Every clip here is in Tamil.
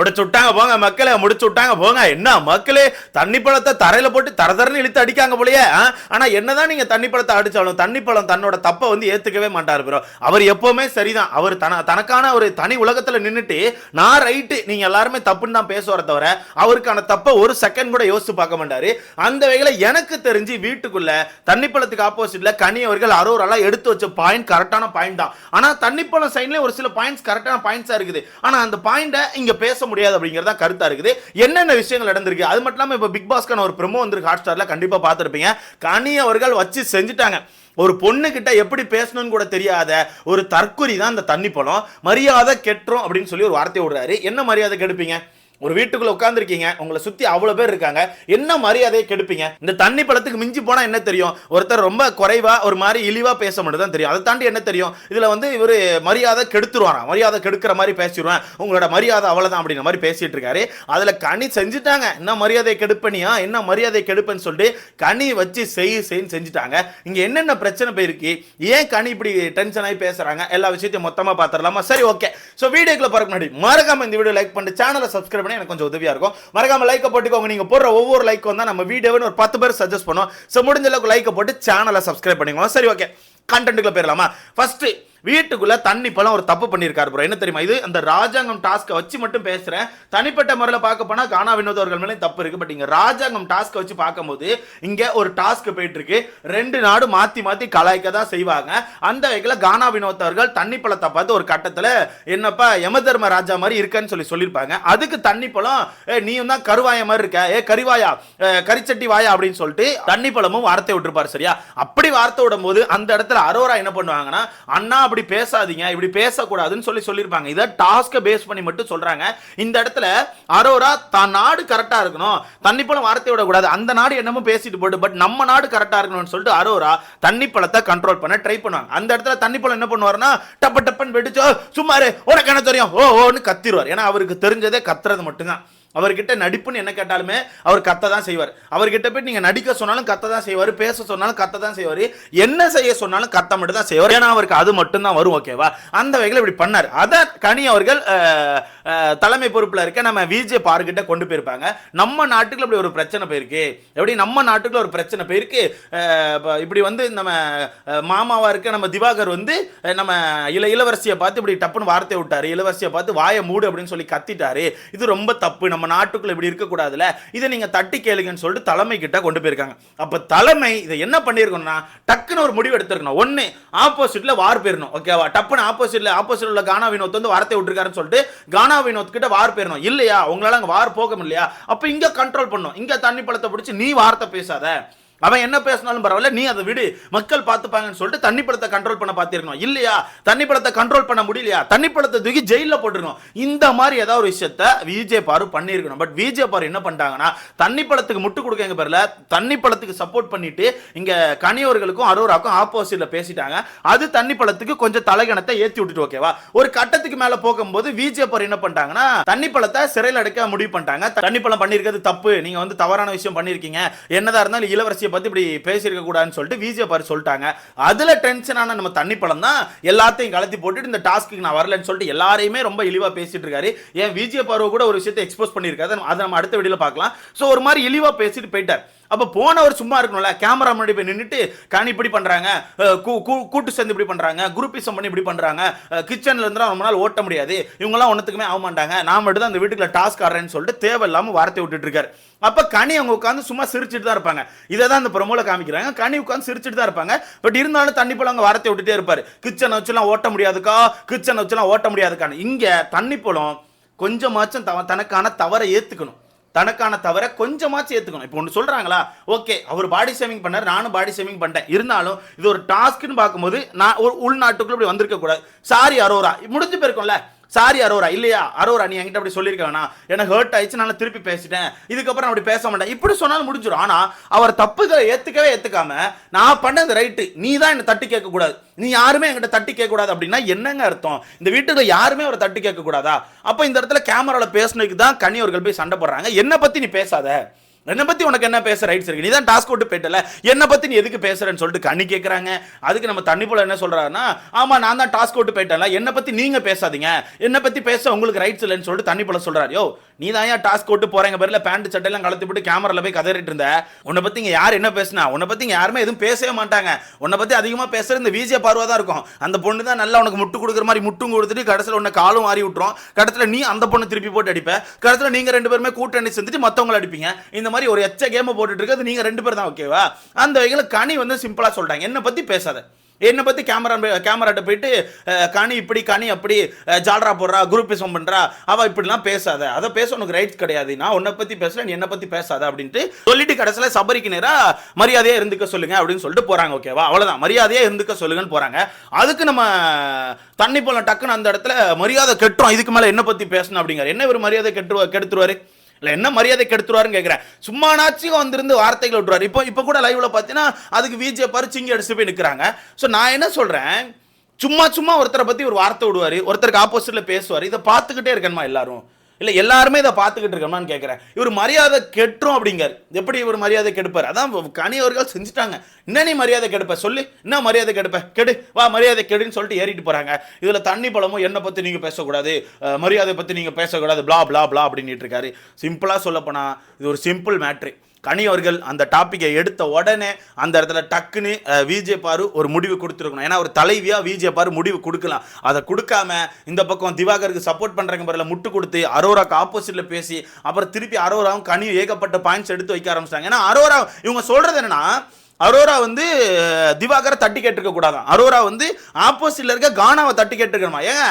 முடிச்சு விட்டாங்க போங்க மக்களே முடிச்சு விட்டாங்க போங்க. என்ன மக்களே தண்ணி பழத்தை தரையில போட்டு தரதரன்னு இழுத்து அடிக்காங்க போலயே ஆனா என்னதான் நீங்க தண்ணி பழத்தை அடிச்சாலும் தண்ணி பழம் தன்னோட தப்பை வந்து ஏத்துக்கவே மாட்டாரு ப்ரோ அவர் எப்பவுமே சரிதான். அவர் தன தனக்கான ஒரு தனி உலகத்துல நின்றுட்டு நான் ரைட்டு நீங்க எல்லாருமே தப்புன்னு தான் பேசுவார தவிர அவருக்கான தப்பை ஒரு செகண்ட் கூட யோசிச்சு பார்க்க மாட்டாரு. அந்த வகையில எனக்கு தெரிஞ்சு வீட்டுக்குள்ள தண்ணி பழத்துக்கு ஆப்போசிட்ல கனி அவர்கள் அரோரெல்லாம் எடுத்து வச்ச பாயிண்ட் கரெக்டான பாயிண்ட் தான். ஆனா தண்ணி பழம் சைட்லயே ஒரு சில பாயிண்ட்ஸ் கரெக்டான பாயிண்ட்ஸா இருக்குது. ஆனா அந்த பாயிண்ட இங்க பேச முடியாது அப்படிங்கிறதா கருத்தா இருக்குது. என்னென்ன விஷயங்கள் நடந்திருக்கு? அது மட்டும் இல்லாமல் இப்போ பிக் பாஸ்க்கான ஒரு ப்ரோமோ வந்திருக்கு ஹாட் ஸ்டாரில் கண்டிப்பாக பார்த்துருப்பீங்க. கனி அவர்கள் வச்சு செஞ்சுட்டாங்க. ஒரு பொண்ணுக்கிட்ட எப்படி பேசணும்னு கூட தெரியாத ஒரு தற்குறி தான் அந்த தண்ணி பழம். மரியாதை கெட்டுரும் அப்படின்னு சொல்லி ஒரு வார்த்தை விடுறாரு. என்ன மரியாதை கெடுப்பீங்க? ஒரு வீட்டுக்குள்ள உட்காந்துருக்கீங்க உங்களை சுத்தி அவ்வளவு பேர் இருக்காங்க. என்ன மரியாதையை கெடுப்பீங்க? இந்த தண்ணி பழத்துக்கு மிஞ்சி போனா என்ன தெரியும்? ஒருத்தர் ரொம்ப குறைவா ஒரு மாதிரி இழிவா பேச மட்டும் தான் தெரியும். அதை தாண்டி என்ன தெரியும்? இதுல வந்து இவர் மரியாதை கெடுத்துருவாராம். மரியாதை கெடுக்கிற மாதிரி பேசிடுவேன் உங்களோட மரியாதை அவ்வளவுதான் அப்படிங்கிற மாதிரி பேசிட்டு இருக்காரு. அதுல கனி செஞ்சுட்டாங்க. என்ன மரியாதை கெடுப்பனியா? என்ன மரியாதை கெடுப்பேன்னு சொல்லிட்டு கனி வச்சு செய் செய்ன்னு செஞ்சுட்டாங்க. இங்க என்னென்ன பிரச்சனை போயிருக்கு? ஏன் கனி இப்படி டென்ஷன் ஆகி பேசுறாங்க? எல்லா விஷயத்தையும் மொத்தமா பாத்திரலாமா சரி ஓகே சோ வீடியோக்குள்ள பார்க்க முன்னாடி மறக்காம இந்த வீடியோ லைக் பண்ணிட்டு சேனலை சப்ஸ்கிரைப் எனக்கு கொஞ்சம் உதவியா இருக்கும். மறக்காம லைக் போட்டுக்கோங்க. நீங்க போடுற ஒவ்வொரு லைக் தான் நம்ம வீடியோவை ஒரு பத்து பேர் சஜஸ்ட் பண்ணுவோம். ஸோ முடிஞ்ச அளவுக்கு லைக் போட்டு சேனலை சப்ஸ்கிரைப் பண்ணிக்கோங்க. சரி ஓகே கண்டென்ட்டுக்குள்ளே போயிடலாமா? ஃபஸ்ட்டு வீட்டுக்குள்ள தண்ணி பழம் ஒரு தப்பு பண்ணியிருக்காரு ப்ரோ என்ன தெரியுமா இது? அந்த ராஜாங்கம் டாஸ்க்கை வச்சு மட்டும் பேசுறேன். தனிப்பட்ட முறையில் பார்க்க போனா கானா வினோத் அவர்கள் மேலே தப்பு இருக்கு. பட் இங்க ராஜாங்கம் டாஸ்க்கை வச்சு பார்க்கும்போது இங்க ஒரு டாஸ்க் போயிட்டு இருக்கு. ரெண்டு நாடு மாத்தி மாத்தி கலாய்க்க தான் செய்வாங்க. அந்த வகையில் கானா வினோத் அவர்கள் தண்ணி பழத்தை பார்த்து ஒரு கட்டத்தில் என்னப்பா யம தர்ம ராஜா மாதிரி இருக்கன்னு சொல்லி சொல்லியிருப்பாங்க. அதுக்கு தண்ணி பழம் ஏ நீயும் தான் கருவாய மாதிரி இருக்க. ஏ கரிவாயா கரிச்சட்டி வாயா அப்படின்னு சொல்லிட்டு தண்ணி பழமும் வார்த்தை விட்டுருப்பாரு சரியா? அப்படி வார்த்தை விடும்போது அந்த இடத்துல அரோரா என்ன பண்ணுவாங்கன்னா அண்ணா அப்படி பேசாதீங்க இப்படி பேசக்கூடாதுன்னு சொல்லி சொல்லியிருப்பாங்க. இதை டாஸ்க்கை பேஸ் பண்ணி மட்டும் சொல்கிறாங்க இந்த இடத்துல அரோரா தான் நாடு கரெக்டாக இருக்கணும். தண்ணி பழம் வார்த்தை விடக்கூடாது. அந்த நாடு என்னமோ பேசிட்டு போட்டு பட் நம்ம நாடு கரெக்டாக இருக்கணும்னு சொல்லிட்டு அரோரா தண்ணி பழத்தை கண்ட்ரோல் பண்ண ட்ரை பண்ணுவாங்க. அந்த இடத்துல தண்ணி பழம் என்ன பண்ணுவாருன்னா டப்ப டப்பன்னு வெடிச்சோ சும்மாரு உனக்கு என்ன தெரியும்? ஓ ஓன்னு கத்திடுவார் ஏன்னா அவருக்கு தெரிஞ்சதே கத்துறது மட்டும்தான். அவர்கிட்ட நடிப்புன்னு என்ன கேட்டாலுமே அவர் கத்த தான் செய்வார். அவர்கிட்ட போய் நீங்கள் நடிக்க சொன்னாலும் கத்த தான் செய்வார் பேச சொன்னாலும் கத்த தான் செய்வார் என்ன செய்ய சொன்னாலும் கத்த மட்டும் தான் செய்வார். ஏன்னா அவருக்கு அது மட்டும் தான் வரும் ஓகேவா அந்த வகையில் இப்படி பண்ணார். அதை கனி அவர்கள் தலைமை பொறுப்பில் இருக்க நம்ம விஜே பார்க்கிட்ட கொண்டு போயிருப்பாங்க. நம்ம நாட்டுக்குள்ள இப்படி ஒரு பிரச்சனை போயிருக்கு. எப்படி? நம்ம நாட்டுக்குள்ள ஒரு பிரச்சனை போயிருக்கு. இப்படி வந்து நம்ம மாமாவாக இருக்க நம்ம திவாகர் வந்து நம்ம இள இளவரசியை பார்த்து இப்படி டப்புன்னு வார்த்தை விட்டார். இளவரசியை பார்த்து வாயை மூடு அப்படின்னு சொல்லி கத்திட்டாரு. இது ரொம்ப தப்பு. நம்ம நம்ம நாட்டுக்குள்ள இப்படி இருக்கக்கூடாதுல இதை நீங்க தட்டி கேளுங்கன்னு சொல்லிட்டு தலைமை கிட்ட கொண்டு போயிருக்காங்க. அப்ப தலைமை இதை என்ன பண்ணியிருக்கணும்னா டக்குன்னு ஒரு முடிவு எடுத்திருக்கணும். ஒண்ணு ஆப்போசிட்ல வார் போயிடணும் ஓகேவா டப்புன்னு ஆப்போசிட்ல ஆப்போசிட்டில் உள்ள கானா வினோத் வந்து வார்த்தை விட்டுருக்காருன்னு சொல்லிட்டு கானா வினோத் கிட்ட வார் போயிடணும் இல்லையா? உங்களால அங்க வார் போக முடியலையா? அப்ப இங்க கண்ட்ரோல் பண்ணும் இங்க தண்ணி பழத்தை பிடிச்சி நீ வார்த்தை பேசாத. அவன் என்ன பேசினாலும் பரவாயில்ல நீ அதை விடு. மக்கள் பார்த்துப்பாங்கன்னு சொல்லிட்டு தண்ணி பழத்தை கண்ட்ரோல் பண்ண பார்த்திருக்கணும். இல்லையா? தண்ணி பழத்தை கண்ட்ரோல் பண்ண முடியலையா? தண்ணி படத்தை தூக்கி ஜெயில போட்டுருக்கணும் இந்த மாதிரி ஏதாவது ஒரு விஷயத்த விஜய் பாரு பண்ணியிருக்கணும். பட் விஜே பாரு என்ன பண்ணிட்டாங்கன்னா தண்ணி பழத்துக்கு முட்டு கொடுக்க பேரில் தண்ணி பழத்துக்கு சப்போர்ட் பண்ணிட்டு இங்க கனியோர்களுக்கும் அரோராக்கும் ஆப்போசிட்ல பேசிட்டாங்க. அது தண்ணி பழத்துக்கு கொஞ்சம் தலைகணத்தை ஏத்தி விட்டுட்டு ஓகேவா ஒரு கட்டத்துக்கு மேல போகும்போது விஜே பாரு என்ன பண்ணிட்டாங்கன்னா தண்ணி பழத்தை சிறையில் அடைக்க முடிவு பண்ணிட்டாங்க. தண்ணி பழம் பண்ணியிருக்கிறது தப்பு. நீங்க வந்து தவறான விஷயம் பண்ணியிருக்கீங்க. என்னதான் இருந்தாலும் இளவரசியை பத்தி இப்படி பேசியிருக்க கூடாதுன்னு சொல்லிட்டு விஜே பாரு சொல்லிட்டாங்க. அதுல டென்ஷனான நம்ம தண்ணி பழம் தான் எல்லாத்தையும் கலத்தி போட்டுட்டு இந்த டாஸ்க்கு நான் வரலன்னு சொல்லிட்டு எல்லாரையுமே ரொம்ப இழிவா பேசிட்டு இருக்காரு. ஏன் விஜய் பாரு கூட ஒரு விஷயத்தை எக்ஸ்போஸ் பண்ணியிருக்காரு. அதை நம்ம அடுத்த வீடியோல பார்க்கலாம். ஸோ ஒரு மாதிரி இழிவா பேசிட்டு போயிட்டார். அப்போ போனவர் சும்மா இருக்கணும்ல? கேமரா முன்னாடி போய் நின்றுட்டு கனி இப்படி பண்ணுறாங்க கூ- கூ- கூட்டு சேர்ந்து இப்படி பண்ணுறாங்க குரூப்பிசம் பண்ணி இப்படி பண்ணுறாங்க கிச்சனில் இருந்தால் ரொம்ப நாள் ஓட்ட முடியாது இவங்கெல்லாம் ஒன்றுத்துக்குமே ஆகமாட்டாங்க ஆக மாட்டாங்க நான் மட்டும் தான் அந்த வீட்டுக்குள்ள டாஸ்க் ஆடுறேன்னு சொல்லிட்டு தேவையில்லாமல் வார்த்தை விட்டுட்டு இருக்காரு. அப்போ கனி அவங்க உட்காந்து சும்மா சிரிச்சிட்டு தான் இருப்பாங்க. இதை தான் இந்த ப்ரொமோல காமிக்கிறாங்க. கனி உட்காந்து சிரிச்சுட்டு தான் இருப்பாங்க. பட் இருந்தாலும் தண்ணி போல அங்கே வார்த்தை விட்டுட்டே இருப்பார். கிச்சனை வச்சுலாம் ஓட்ட முடியாதுக்கா கிச்சனை வச்சுலாம் ஓட்ட முடியாதுக்கான்னு. இங்கே தண்ணி போலம் கொஞ்சமாச்சும் தவ தனக்கான தவறை ஏற்றுக்கணும் தனக்கான தவிர கொஞ்சமாச்சும் ஏத்துக்கணும் இப்போ ஒன்று சொல்கிறாங்களா ஓகே அவர் பாடி ஷேமிங் பண்ணார் நானும் பாடி ஷேமிங் பண்ணிட்டேன். இருந்தாலும் இது ஒரு டாஸ்க்குன்னு பார்க்கும்போது நான் ஒரு உள்நாட்டுக்குள்ளே இப்படி வந்திருக்கக்கூடாது. சாரி அரோரா. முடிஞ்சு போயிருக்கோம்ல? சாரி அரோரா இல்லையா? அரோரா நீ என்கிட்ட அப்படி சொல்லியிருக்க எனக்கு ஹர்ட் ஆயிடுச்சு நான் திருப்பி பேசிட்டேன். இதுக்கப்புறம் அப்படி பேச மாட்டேன். இப்படி சொன்னாலும் முடிஞ்சிடும். ஆனால் அவர் தப்புகளை ஏற்றுக்கவே ஏற்றுக்காம நான் பண்ணது ரைட்டு நீ தான் என்னை தட்டி கேட்கக்கூடாது. நீ யாருமே என்கிட்ட தட்டி கேட்கக்கூடாது அப்படின்னா என்னங்க அர்த்தம்? இந்த வீட்டுக்கு யாருமே அவரை தட்டி கேட்கக்கூடாதா? அப்போ இந்த இடத்துல கேமராவில் பேசுனதுக்கு தான் கனி அவர்கள் போய் சண்டை போடுறாங்க. என்னை பற்றி நீ பேசாத. என்னை பற்றி உனக்கு என்ன பேச ரைட்ஸ் இருக்கு? நீ தான் டாஸ்க் விட்டு போயிட்டல. என்னை பற்றி நீ எதுக்கு பேசுறேன்னு சொல்லிட்டு கண்ணி கேட்குறாங்க அதுக்கு நம்ம தண்ணி போல என்ன சொல்கிறாருன்னா ஆமாம் நான் தான் டாஸ்க் விட்டு போயிட்டல என்னை பற்றி நீங்கள் பேசாதீங்க. என்னை பற்றி பேச உங்களுக்கு ரைட்ஸ் இல்லைன்னு சொல்லிட்டு தண்ணி போல சொல்கிறார் யோ நீ தான் ஏன் டாஸ்க் விட்டு போறேங்க பேரில் பேண்ட் சட்டையெல்லாம் கலத்தி போட்டு கேமராவில் போய் கதறிட்டு இருந்த? உன்னை பற்றி இங்கே யார் என்ன பேசினா? உன்னை பற்றி இங்கே யாருமே எதுவும் பேசவே மாட்டாங்க. உன்னை பற்றி அதிகமாக பேசுகிற இந்த விஜய பார்வை தான் இருக்கும். அந்த பொண்ணு தான் நல்லா உனக்கு முட்டு கொடுக்குற மாதிரி முட்டும் கொடுத்துட்டு கடைசியில் உன்னை காலும் மாறி விட்டுரும். கடைசியில் நீ அந்த பொண்ணு திருப்பி போட்டு அடிப்ப. கடைசியில் நீங்கள் ரெண்டு பேருமே கூட்டணி செஞ்சுட்டு மற்றவங்களை அடிப்பீங்க. இந்த மாதிரி ஒரு எச்ச கேமை போட்டுட்டு இருக்கிறது நீங்க ரெண்டு பேர் தான் ஓகேவா அந்த வகையில் கனி வந்து சிம்பிளா சொல்றாங்க. என்னை பத்தி பேசாத. என்னை பத்தி கேமரா கேமராட்ட போயிட்டு கனி இப்படி கனி அப்படி ஜாலரா போடுறா போடுறா குரூப்பிசம் பண்றா அவ இப்படிலாம் பேசாத. அதை பேச உனக்கு ரைட்ஸ் கிடையாது. நான் உன்னை பத்தி பேசுறேன் நீ என்னை பத்தி பேசாத அப்படின்ட்டு சொல்லிட்டு கடைசியில் சபரிக்கு நேரா மரியாதையா இருந்துக்க சொல்லுங்க அப்படின்னு சொல்லிட்டு போறாங்க ஓகேவா அவ்வளவுதான். மரியாதையா இருந்துக்க சொல்லுங்கன்னு போறாங்க. அதுக்கு நம்ம தண்ணி போல டக்குன்னு அந்த இடத்துல மரியாதை கெட்டுரும் இதுக்கு மேல என்ன பத்தி பேசணும் அப்படிங்கிற என்ன ஒரு மரியாதை கெட்டு கெடுத்துருவாரு? இல்லை என்ன மரியாதை கெடுத்துருவாருன்னு கேட்குறேன் சும்மானாச்சும் வந்திருந்து வார்த்தைகள் விட்டுருவார். இப்போ இப்போ கூட லைவில் பார்த்தீங்கன்னா அதுக்கு விஜே பறிச்சிங்க அடிச்சு போய் நிற்கிறாங்க ஸோ நான் என்ன சொல்கிறேன் சும்மா சும்மா ஒருத்தரை பற்றி ஒரு வார்த்தை விடுவாரு. ஒருத்தருக்கு ஆப்போசிட்டில் பேசுவார். இதை பார்த்துக்கிட்டே இருக்கணுமா எல்லாரும்? இல்லை எல்லாருமே இதை பார்த்துக்கிட்டு இருக்கோம்னு கேட்குறேன் இவர் மரியாதை கெட்டுரும் அப்படிங்கார் எப்படி இவர் மரியாதை கெடுப்பார்? அதான் கனி அவர்கள் செஞ்சுட்டாங்க. என்ன நீ மரியாதை கெடுப்ப? சொல்லி. என்ன மரியாதை கெடுப்ப? கெடு. வா மரியாதை கெடுன்னு சொல்லிட்டு ஏறிட்டு போகிறாங்க இதில் தண்ணி பழமும் என்னை பற்றி நீங்கள் பேசக்கூடாது. மரியாதை பற்றி நீங்கள் பேசக்கூடாது. பிளா பிளா பிளா அப்படின்ட்டு இருக்காரு. சிம்பிளாக சொல்லப்போனால் இது ஒரு சிம்பிள் மேட்ரு கனி அவர்கள் அந்த டாப்பிக்கை எடுத்த உடனே அந்த இடத்துல டக்குன்னு விஜே பாரு ஒரு முடிவு கொடுத்துருக்கணும். ஏன்னா ஒரு தலைவியாக விஜே பாரு முடிவு கொடுக்கலாம். அதை கொடுக்காம இந்த பக்கம் திவாகருக்கு சப்போர்ட் பண்ணுறங்க பிறகு முட்டு கொடுத்து அரோராக்கு ஆப்போசிட்டில் பேசி அப்புறம் திருப்பி அரோராவும் கனியும் ஏகப்பட்ட பாயிண்ட்ஸ் எடுத்து வைக்க ஆரம்பிச்சிட்டாங்க. ஏன்னா அரோரா இவங்க சொல்கிறது என்னன்னா அரோரா வந்து திவாகரை தட்டி கேட்டிருக்க கூடாதான். அரோரா வந்து ஆப்போசிட்ல இருக்க கானாவை தட்டி கேட்டிருக்கணுமா? ஏங்க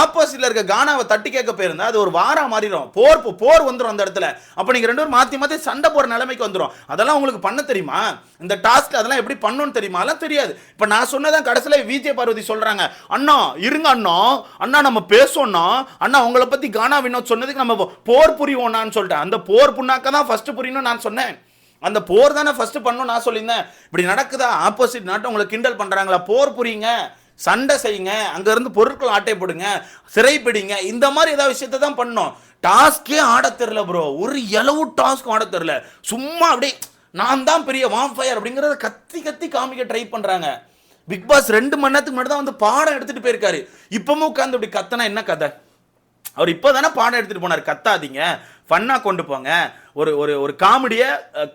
ஆப்போசிட்ல இருக்க கானாவை தட்டி கேட்க போயிருந்தா அது ஒரு வாரா மாறிடும். போர் போர் வந்துடும் அந்த இடத்துல. அப்போ நீங்கள் ரெண்டு பேரும் மாற்றி மாற்றி சண்டை போகிற நிலைமைக்கு வந்துடும் அதெல்லாம் உங்களுக்கு பண்ண தெரியுமா? இந்த டாஸ்க் அதெல்லாம் எப்படி பண்ணணும்னு தெரியுமா? அதெல்லாம் தெரியாது. இப்போ நான் சொன்னதான் கடைசியில் விஜய பார்வதி சொல்கிறாங்க அண்ணா இருங்க அண்ணா. அண்ணா நம்ம பேசோம்னா அண்ணா உங்களை பற்றி கானா வினோத் சொன்னதுக்கு நம்ம போர் புரிவோம்னான்னு சொல்லிட்டேன். அந்த போர் புண்ணாக்க தான் ஃபர்ஸ்ட் புரியணும்னு நான் சொன்னேன். அந்த போர் தானே ஃபர்ஸ்ட் பண்ணணும் நான் சொல்லியிருந்தேன். இப்படி நடக்குதா? ஆப்போசிட் நாட்டை உங்களை கிண்டல் பண்ணுறாங்களா போர் புரியுங்க. சண்டை செய்யுங்க. அங்கேருந்து பொருட்கள் ஆட்டை போடுங்க. சிறை பிடிங்க. இந்த மாதிரி ஏதாவது விஷயத்தை தான் பண்ணோம். டாஸ்க்கே ஆட தெரில ப்ரோ ஒரு எளவு டாஸ்க்கும் ஆட தெரில சும்மா அப்படியே நான் தான் பெரிய வாம்ஃபயர் அப்படிங்கிறத கத்தி கத்தி காமிக்க ட்ரை பண்ணுறாங்க பிக் பாஸ் ரெண்டு மணி நேரத்துக்கு முன்னாடி தான் வந்து பாடம் எடுத்துகிட்டு போயிருக்காரு. இப்பவும் உட்காந்து இப்படி கத்தனா என்ன கதை? அவர் இப்போதானே பாடம் எடுத்துகிட்டு போனார். கத்தாதீங்க. ஃபன்னாக கொண்டு போங்க. ஒரு ஒரு ஒரு காமெடியை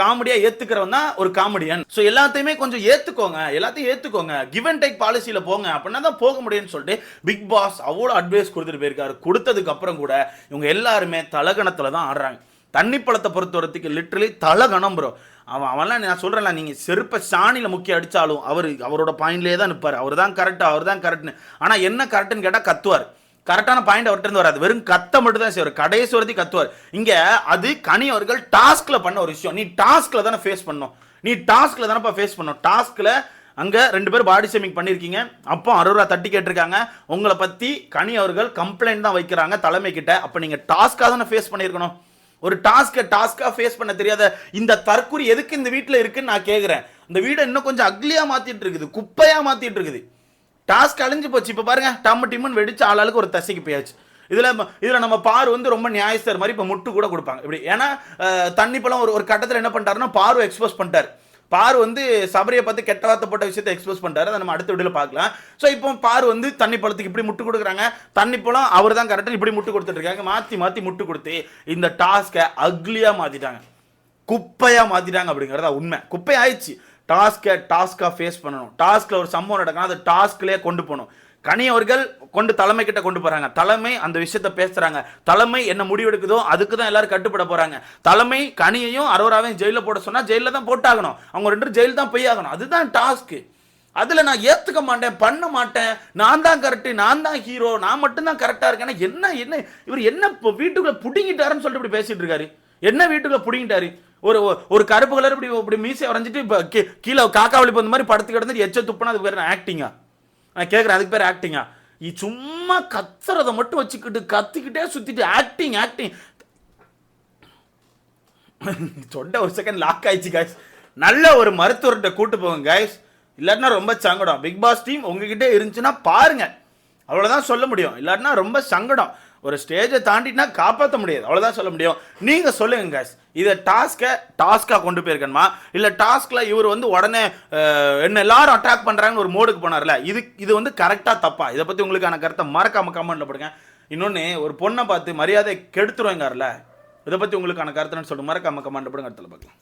காமெடியாக ஏற்றுக்கிறவன் தான் ஒரு காமெடியன் ஸோ எல்லாத்தையுமே கொஞ்சம் ஏற்றுக்கோங்க எல்லாத்தையும் ஏற்றுக்கோங்க கிவ் அண்ட் டேக் பாலிசியில் போங்க. அப்படின்னா தான் போக முடியும்னு சொல்லிட்டு பிக் பாஸ் அவ்வளோ அட்வைஸ் கொடுத்துட்டு போயிருக்காரு. கொடுத்ததுக்கு அப்புறம் கூட இவங்க எல்லாருமே தலகணத்தில் தான் ஆடுறாங்க. தண்ணி பழத்தை பொறுத்த வரத்துக்கு லிட்டரலி தலகணம் ப்ரோ அவன் அவன்லாம் நான் சொல்கிறேன்ல நீங்கள் செருப்பை சாணியில் முக்கிய அடித்தாலும் அவர் அவரோட பாயிண்ட்லேயே தான் நிற்பார் அவர் தான் கரெக்டாக அவர் தான் கரெக்ட்னு ஆனால் என்ன கரெக்டுன்னு கேட்டால் கத்துவார். கரெக்டான பாயிண்ட் அவர்கிட்ட இருந்து வராது. வெறும் கத்த மட்டும் தான் செய்வார். கடைசி வரதி கத்துவார். இங்க அது கனி அவர்கள் டாஸ்க்ல பண்ண ஒரு விஷயம். நீ டாஸ்க்ல தானே ஃபேஸ் பண்ணும் நீ டாஸ்க்ல தானப்பா ஃபேஸ் பண்ணும் டாஸ்க்ல அங்க ரெண்டு பேரும் பாடி ஷேமிங் பண்ணிருக்கீங்க. அப்போ அறுபது தட்டி கேட்டிருக்காங்க. உங்களை பத்தி கனி அவர்கள் கம்ப்ளைண்ட் தான் வைக்கிறாங்க தலைமை கிட்ட அப்ப நீங்க டாஸ்க்காக தானே ஃபேஸ் பண்ணியிருக்கணும் ஒரு டாஸ்க்கை டாஸ்க்காக ஃபேஸ் பண்ண தெரியாத இந்த தற்கொலை எதுக்கு இந்த வீட்டில் இருக்குன்னு நான் கேட்குறேன் இந்த வீடை இன்னும் கொஞ்சம் அக்லியாக மாற்றிட்டு இருக்குது. குப்பையாக மாற்றிட்டு இருக்குது. டாஸ்க் அழிஞ்சு போச்சு. இப்போ பாருங்க டம்மு டிம்முன்னு வெடிச்சு ஆளாளுக்கு ஒரு தசைக்கு போயாச்சு. இதில் இதில் நம்ம பார் வந்து ரொம்ப நியாயஸ்தர் மாதிரி இப்போ முட்டு கூட கொடுப்பாங்க. இப்படி ஏன்னா தண்ணி பழம் ஒரு ஒரு கட்டத்தில் என்ன பண்ணிட்டாருன்னா பாரு எக்ஸ்போஸ் பண்ணிட்டார். பார் வந்து சபரியை பார்த்து கெட்ட வார்த்தை போட்ட விஷயத்தை எக்ஸ்போஸ் பண்ணிட்டாரு. அதை நம்ம அடுத்த விடியில் பார்க்கலாம். ஸோ இப்போ பார் வந்து தண்ணி பழத்துக்கு இப்படி முட்டு கொடுக்குறாங்க. தண்ணி பழம் அவர் தான் கரெக்டாக இப்படி முட்டு கொடுத்துட்டு இருக்காங்க. மாற்றி மாற்றி முட்டு கொடுத்து இந்த டாஸ்க்கை அக்லியாக மாற்றிட்டாங்க குப்பையாக மாற்றிட்டாங்க அப்படிங்கிறதா உண்மை. குப்பை ஆயிடுச்சு. டாஸ்க்கை டாஸ்க்காக ஃபேஸ் பண்ணணும். டாஸ்கில் ஒரு சம்பவம் நடக்கணும் அதை டாஸ்க்லேயே கொண்டு போகணும். கனி அவர்கள் கொண்டு தலைமை கிட்ட கொண்டு போறாங்க. தலைமை அந்த விஷயத்த பேசுறாங்க. தலைமை என்ன முடிவெடுக்குதோ அதுக்கு தான் எல்லாரும் கட்டுப்பட போறாங்க. தலைமை கனியையும் அரோராவையும் ஜெயிலில் போட சொன்னா ஜெயிலில் தான் போட்டாகணும். அவங்க ரெண்டு ஜெயில் தான் போய் ஆகணும். அதுதான் டாஸ்க்கு அதில் நான் ஏற்றுக்க மாட்டேன் பண்ண மாட்டேன். நான் தான் கரெக்டு நான் தான் ஹீரோ நான் மட்டும்தான் கரெக்டாக இருக்கேன் என்ன என்ன இவர் என்ன இப்போ வீட்டுக்குள்ளே பிடிங்கிட்டாருன்னு சொல்லிட்டு இப்படி பேசிட்டு இருக்காரு. என்ன வீட்டுக்குள்ளே பிடிங்கிட்டாரு? ஒரு ஒரு- ஒரு கருப்பு கலர் இப்படி இப்படி மீசை வரைஞ்சிட்டு இப்போ கீ- கீழே காக்கா வலிப்பு அந்த மாதிரி படுத்து கிடந்து எச்ச துப்புனா அதுக்கு பேர் ஆக்டிங்கா நான் கேட்குறேன் அதுக்கு பேர் ஆக்டிங்கா இ சும்மா கத்துறதை மட்டும் வச்சுக்கிட்டு கத்திக்கிட்டே சுற்றிட்டு ஆக்டிங் ஆக்டிங் சொன்ன ஒரு செகண்ட் லாக் ஆயிடுச்சு guys. நல்ல ஒரு மருத்துவர்கிட்ட கூட்டு போங்க கைஸ் இல்லாட்டினா ரொம்ப சங்கடம். பிக் பாஸ் டீம் உங்ககிட்ட இருந்துச்சுன்னா பாருங்க. அவ்வளோதான் சொல்ல முடியும். இல்லாட்டினா ரொம்ப சங்கடம். ஒரு ஸ்டேஜை தாண்டினா காப்பாற்ற முடியாது. அவ்வளோதான் சொல்ல முடியும். நீங்கள் சொல்லுங்க கேஸ் இதை டாஸ்க்கை டாஸ்க்காக கொண்டு போயிருக்கணுமா? இல்லை டாஸ்கில் இவர் வந்து உடனே என்ன எல்லாரும் அட்டாக் பண்ணுறாங்கன்னு ஒரு மோடுக்கு போனார்ல? இது இது வந்து கரெக்டாக தப்பா? இதை பற்றி உங்களுக்கான கருத்தை மறக்காம கமெண்ட்டில் போடுங்க. இன்னொன்று ஒரு பொண்ணை பார்த்து மரியாதை கெடுத்துருவாங்கல்ல இதை பற்றி உங்களுக்கான கருத்துன்னு சொல்லிட்டு மறக்காம கமெண்ட் போடுங்க இடத்துல பார்க்கலாம்.